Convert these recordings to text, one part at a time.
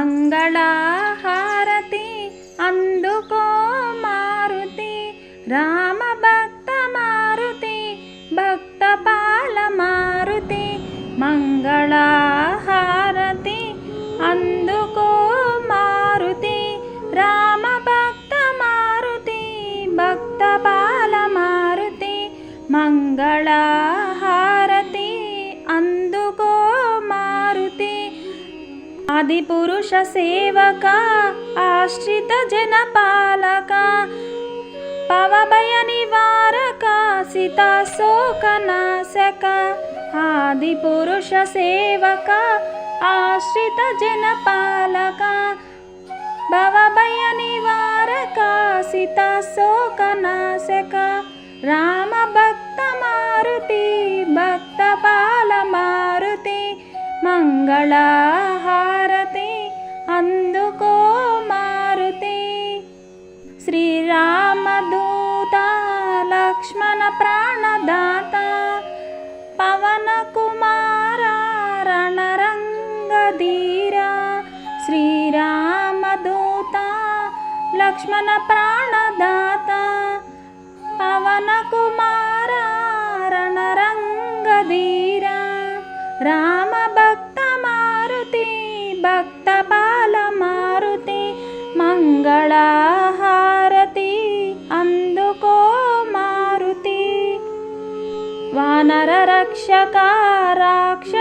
మంగళహారతి అందుకో మారుతి రామ భక్త మారుతి భక్త పాల మారుతి మంగళహారతి అందుకో మారుతి రామ భక్త మారుతి భక్త పాల మారుతి మంగళహారతి అందు ఆదిపురుష సేవక ఆశ్రిత జనపాలక పవభయ నివారక సీతా శోక నాశక ఆది సేవక ఆశ్రిత జనపాలక భవభయ నివారక సీతా నాశక రామ భక్త మారుతి భక్త పాల మారుతి మంగళహారతి लक्ष्मणप्राणदाता पवन कुमारङ्गीरा श्रीरामदूता लक्ष्मणप्राणदाता प्राणदाता पवन कुमारङ्गीरा नररक्षका राक्षससंहारका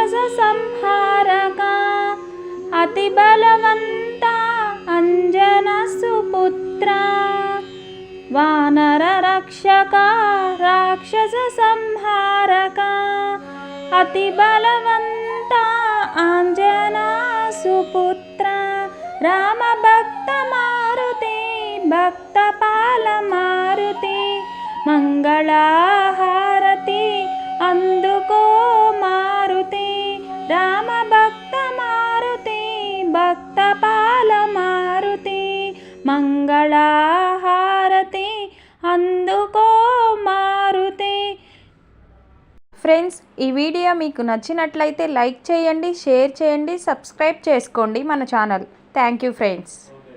अतिबलवन्ता अञ्जनसुपुत्रा वानररक्षका राक्षससंहारका अतिबलवन्ता आञ्जनासुपुत्रा रामभक्तमारुति भक्तपालमारुति मङ्गलाः మంగళహారతి అందుకో మారుతి. ఫ్రెండ్స్ ఈ వీడియో మీకు నచ్చినట్లయితే లైక్ చేయండి షేర్ చేయండి సబ్స్క్రైబ్ చేసుకోండి మన ఛానల్. Thank you friends.